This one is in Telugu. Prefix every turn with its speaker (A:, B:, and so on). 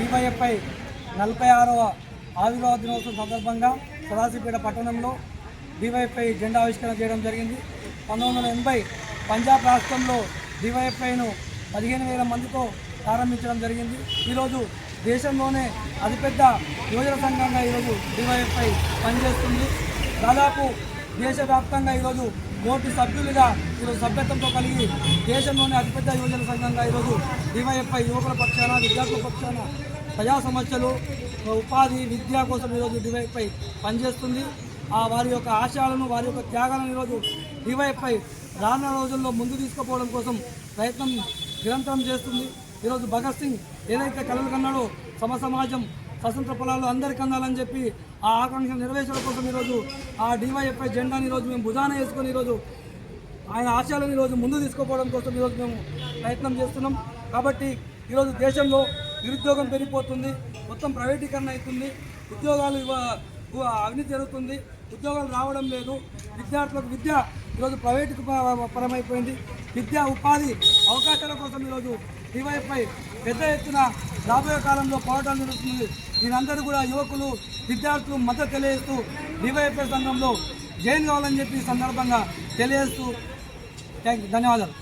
A: డివైఎఫ్ఐ నలభై ఆరవ ఆవిర్భావ దినోత్సవం సందర్భంగా సదాశివపేట పట్టణంలో డివైఎఫ్ఐ జెండా ఆవిష్కరణ చేయడం జరిగింది. పంతొమ్మిది వందల ఎనభై పంజాబ్ రాష్ట్రంలో డివైఎఫ్ఐను పదిహేను వేల మందితో ప్రారంభించడం జరిగింది. ఈరోజు దేశంలోనే అతిపెద్ద యువజన సంఘంగా ఈరోజు డివైఎఫ్ఐ పనిచేస్తుంది. దాదాపు దేశవ్యాప్తంగా ఈరోజు కోటి సభ్యులుగా ఈరోజు సభ్యత్వంతో కలిగి దేశంలోనే అతిపెద్ద యువజన సంఘంగా ఈరోజు డివైఎఫ్ఐ యువకుల పక్షాన విద్యార్థుల పక్షాన ప్రజా సమస్యలు ఉపాధి విద్య కోసం ఈరోజు డివైఎఫ్ఐ పనిచేస్తుంది. ఆ వారి యొక్క ఆశయాలను వారి యొక్క త్యాగాలను ఈరోజు డివైఎఫ్ఐ రానున్న రోజుల్లో ముందు తీసుకుపోవడం కోసం ప్రయత్నం నిరంతరం చేస్తుంది. ఈరోజు భగత్ సింగ్ ఏదైతే కలలు కన్నాడో సమ సమాజం స్వతంత్ర పొలాలు అందరికీ అందాలని చెప్పి ఆ ఆకాంక్ష నెరవేర్చడం కోసం ఈరోజు ఆ డివైఎఫ్ఐ జెండాని ఈరోజు మేము భుజాన వేసుకొని ఈరోజు ఆయన ఆశయాలను ఈరోజు ముందు తీసుకుపోవడం కోసం ఈరోజు మేము ప్రయత్నం చేస్తున్నాం. కాబట్టి ఈరోజు దేశంలో నిరుద్యోగం పెరిగిపోతుంది మొత్తం ప్రైవేటీకరణ అవుతుంది ఉద్యోగాలు అవినీతి జరుగుతుంది ఉద్యోగాలు రావడం లేదు విద్యార్థులకు విద్య ఈరోజు ప్రైవేటుకు పరమైపోయింది. విద్యా ఉపాధి అవకాశాల కోసం ఈరోజు డివైఎఫ్ఐ పెద్ద ఎత్తున రాబోయే కాలంలో పోరాటం జరుగుతుంది. దీనందరూ కూడా యువకులు విద్యార్థులు మద్దతు తెలియజేస్తూ డివైఎఫ్ఐ సంఘంలో జైన్ కావాలని చెప్పి సందర్భంగా తెలియజేస్తూ థ్యాంక్ యూ. ధన్యవాదాలు.